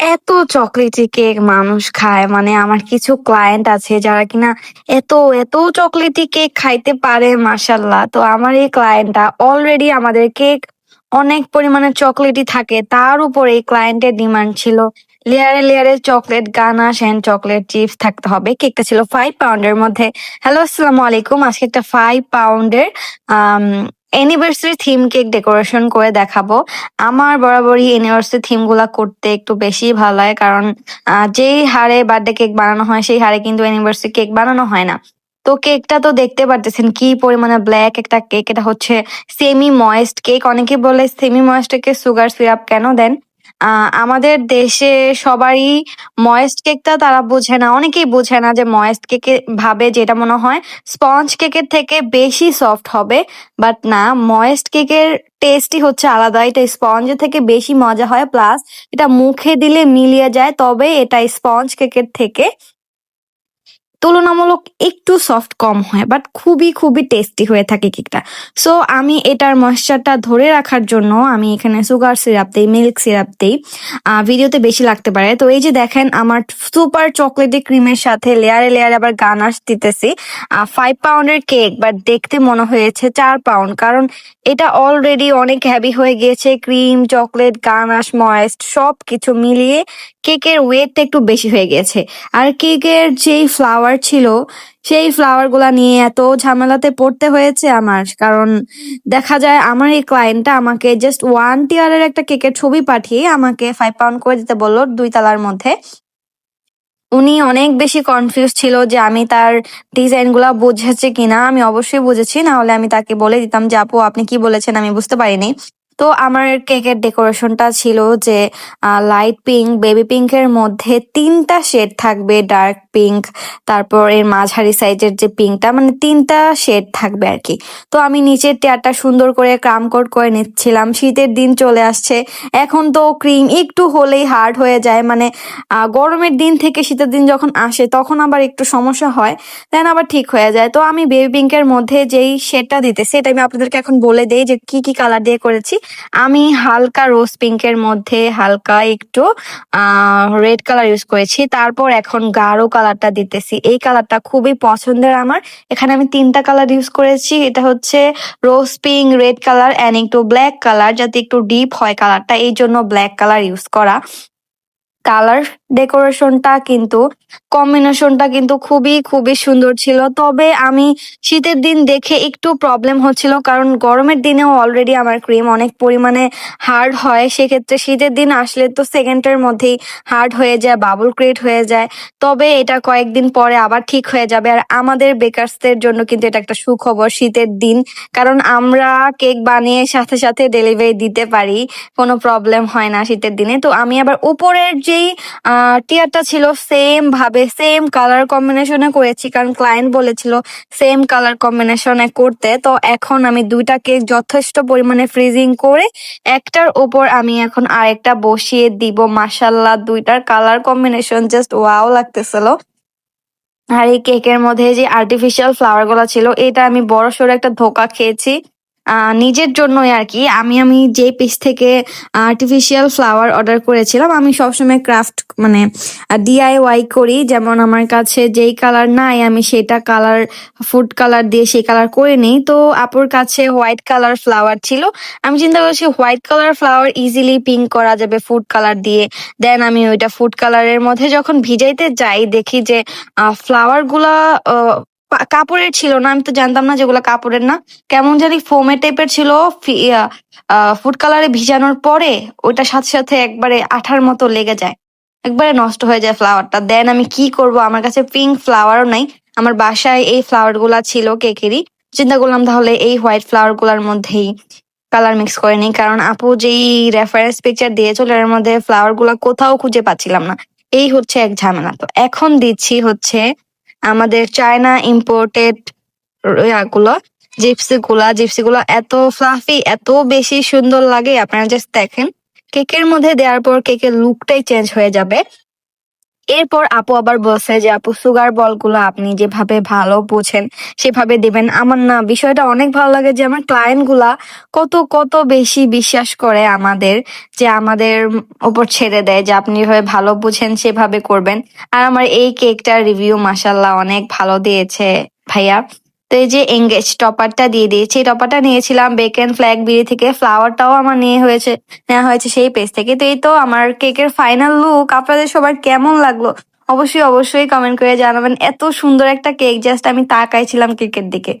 এত chocolatey cake মানুষ খায় মানে আমার কিছু ক্লায়েন্ট আছে যারা কিনা এত এত চকলেটি কেক খাইতে পারে মাসাল্লাহ তো আমার এই ক্লায়েন্টটা অলরেডি আমাদের কেক অনেক পরিমাণে চকলেটি থাকে। তার উপর এই ক্লায়েন্টের ডিমান্ড ছিল লেয়ারে লেয়ারে chocolate ganache and chocolate chips থাকতে হবে। কেকটা ছিল ফাইভ পাউন্ডের মধ্যে। হ্যালো আসসালামু আলাইকুম। আজকে একটা ফাইভ পাউন্ডের অ্যানিভার্সারি থিম কেক ডেকোরেশন করে দেখাবো। আমার বরাবরই অ্যানিভার্সারি থিমগুলা করতে একটু বেশি ভালো লাগে, কারণ যেই হারে বার্থডে কেক বানানো হয়, সেই হারে কিন্তু অ্যানিভার্সারি কেক বানানো হয় না। তো কেকটা তো দেখতে পারতেছেন কি পরিমাণে ব্ল্যাক একটা কেক এটা হচ্ছে সেমি ময়েস্ট কেক অনেকে বলে semi moist cake sugar syrup কেন দেন? আমাদের দেশে সবারই ময়েস্ট কেকটা তারা বোঝে না। অনেকেই বোঝে না যে ময়েস্ট কেকে ভাবে যেটা মনে হয় স্পঞ্জ কেকের থেকে বেশি সফট হবে। বাট না ময়েস্ট কেকের টেস্টই হচ্ছে আলাদা। এটা স্পঞ্জের থেকে বেশি মজা হয়। প্লাস এটা মুখে দিলে মিলিয়ে যায়। তবে এটা স্পঞ্জ কেকের থেকে তুলনামূলক একটু সফট কম হয় বাট খুবই খুবই টেস্টি হয়ে থাকে কেকটা সো আমি এটার ময়েশ্চারটা ধরে রাখার জন্য আমি এখানে সুগার সিরাপ দিই মিল্ক সিরাপ দিই। ভিডিওতে বেশি লাগতে পারে। তো এই যে দেখেন, আমার সুপার চকলেটি ক্রিমের সাথে লেয়ারে লেয়ারে আবার গানাশ দিতেছি ফাইভ পাউন্ডের কেক বাট দেখতে মনে হয়েছে চার পাউন্ড কারণ এটা অলরেডি অনেক হ্যাভি হয়ে গিয়েছে। ক্রিম চকলেট গানাশ ময়েস্ট সব কিছু মিলিয়ে কেকের ওয়েটটা একটু বেশি হয়ে গেছে। আর কেকের যেই ফ্লাওয়ার ছিল, সেই ফ্লাওয়ারগুলা নিয়ে এত ঝামেলাতে পড়তে হয়েছে আমার। কারণ দেখা যায় আমার এই ক্লায়েন্টটা আমাকে জাস্ট ওয়ান টিয়ারের একটা কেকের ছবি পাঠিয়ে আমাকে ফাইভ পাউন্ড করে দিতে বলল দুই তালার মধ্যে। উনি অনেক বেশি কনফিউজ ছিল যে আমি তার ডিজাইনগুলা বুঝেছি কিনা। আমি অবশ্যই বুঝেছি, না হলে আমি তাকে বলে দিতাম যে, আপু, আপনি কি বলেছেন? আমি বুঝতে পারিনি। তো আমার কেকের ডেকোরেশনটা ছিল যে লাইট পিঙ্ক বেবি পিঙ্কের মধ্যে তিনটা শেড থাকবে ডার্ক পিঙ্ক তারপর এর মাঝারি সাইজের যে পিঙ্কটা মানে তিনটা শেড থাকবে আর কি তো আমি নিচের টেয়ারটা সুন্দর করে ক্রাম কোট করে নিচ্ছিলাম, শীতের দিন চলে আসছে, এখন তো ক্রিম একটু হলেই হার্ড হয়ে যায় মানে গরমের দিন থেকে শীতের দিন যখন আসে, তখন আবার একটু সমস্যা হয় দেন আবার ঠিক হয়ে যায়। তো আমি বেবি পিঙ্কের মধ্যে যেই শেডটা দিতে, সেটা আমি আপনাদেরকে এখন বলে দেই যে কি কি কালার দিয়ে করেছি। আমি হালকা রোজ পিঙ্কের মধ্যে হালকা একটু রেড কালার ইউজ করেছি। তারপর এখন গাঢ় কালারটা দিতেছি। এই কালারটা খুবই পছন্দের আমার। এখানে আমি তিনটা কালার ইউজ করেছি। এটা হচ্ছে rose pink red colour and একটু ব্ল্যাক কালার যাতে একটু ডিপ হয় কালারটা এই জন্য ব্ল্যাক কালার ইউজ করা। কালার ডেকোরেশনটা কিন্তু কম্বিনেশনটা কিন্তু খুবই খুবই সুন্দর ছিল। তবে আমি শীতের দিন দেখে একটু প্রবলেম হচ্ছিল, কারণ গরমের দিনেও অলরেডি আমার ক্রিম অনেক পরিমাণে হার্ড হয়। সেক্ষেত্রে শীতের দিন আসলে তো সেকেন্ডের মধ্যেই হার্ড হয়ে যায় বাবল ক্রিয়েট হয়ে যায়। তবে এটা কয়েকদিন পরে আবার ঠিক হয়ে যাবে। আর আমাদের বেকারসদের জন্য কিন্তু এটা একটা সুখবর শীতের দিন, কারণ আমরা কেক বানিয়ে সাথে সাথে ডেলিভারি দিতে পারি, কোনো প্রবলেম হয় না শীতের দিনে। তো আমি আবার উপরের যেই টিয়ারটা ছিল সেম ভাবে সেম কালার কম্বিনেশনে করেছি, কারণ ক্লায়েন্ট বলেছিল সেম কালার কম্বিনেশনে করতে। তো এখন আমি দুইটা কেক যথেষ্ট পরিমাণে ফ্রিজিং করে একটার ওপর আমি এখন আরেকটা বসিয়ে দিব। মাসাল্লাহ দুইটার কালার কম্বিনেশন জাস্ট ওয়াও লাগতেছিল। আর এই কেকের মধ্যে যে আর্টিফিশিয়াল ফ্লাওয়ারগুলো ছিল, এটা আমি বড় সড়ো একটা ধোকা খেয়েছি। নিজের জন্যই আর কি। আমি আমি যে পেজ থেকে আর্টিফিশিয়াল ফ্লাওয়ার অর্ডার করেছিলাম আমি সবসময় ক্রাফট মানে ডিআইওয়াই করি। যেমন আমার কাছে যেই কালার নাই আমি সেটা কালার ফুড কালার দিয়ে সেই কালার করে নিই। তো আপুর কাছে হোয়াইট কালার ফ্লাওয়ার ছিল। আমি চিন্তা করছি white colour flower easily pink করা যাবে ফুড কালার দিয়ে। দেন আমি ওইটা ফুড কালারের মধ্যে যখন ভিজাইতে যাই দেখি যে ফ্লাওয়ারগুলা আহ, পা- কাপড়ের ছিল না, আমি তো জানতাম না যেগুলো কাপড়ের না। কেমন জানি ফোমের টাইপের ছিল ফুড কালারে ভিজানোর পরে ওইটার সাথে সাথে একবারে আঠার মতো লেগে যায়। একবারে নষ্ট হয়ে যায় ফ্লাওয়ারটা দেন আমি কি করব? আমার কাছে পিঙ্ক ফ্লাওয়ারও নাই। আমার বাসায় এই ফ্লাওয়ারগুলা ছিল কেকেরই। চিন্তা করলাম তাহলে এই হোয়াইট ফ্লাওয়ারগুলার মধ্যেই কালার মিক্স করে নিই। কারণ আপু যেই রেফারেন্স পিকচার দিয়েছিল, এর মধ্যে ফ্লাওয়ারগুলা কোথাও খুঁজে পাচ্ছিলাম না। এই হচ্ছে এক ঝামেলা। তো এখন দিচ্ছি হচ্ছে আমাদের চায়না ইম্পোর্টেডগুলো জিপসি গুলা জিপসি গুলা এত ফ্লাফি এত বেশি সুন্দর লাগে। আপনারা জাস্ট দেখেন, কেকের মধ্যে দেওয়ার পর কেকের লুকটাই চেঞ্জ হয়ে যাবে। এরপর আপু আবার বলছে যে, আপু সুগার বলগুলো আপনি যেভাবে ভালো বোঝেন, সেভাবে দেবেন। আমার না বিষয়টা অনেক ভালো লাগে যে, আমার ক্লায়েন্টগুলা কত কত বেশি বিশ্বাস করে আমাদের, যে আমাদের ওপর ছেড়ে দেয়, যে আপনি যেভাবে ভালো বোঝেন, সেভাবে করবেন। আর আমার এই কেকটার রিভিউ মাসাল্লাহ অনেক ভালো দিয়েছে ভাইয়া। তো এই যে এঙ্গেজ টপারটা দিয়ে দিয়েছি, এই টপারটা নিয়েছিলাম বেক বেকেন ফ্ল্যাগ বিড়ি থেকে। ফ্লাওয়ারটাও আমার নিয়ে হয়েছে, নেওয়া হয়েছে সেই পেজ থেকে। তো এই তো আমার কেকের ফাইনাল লুক আপনাদের সবার কেমন লাগল? অবশ্যই অবশ্যই কমেন্ট করে জানাবেন। এত সুন্দর একটা কেক জাস্ট আমি তাকাইছিলাম কেকের দিকে।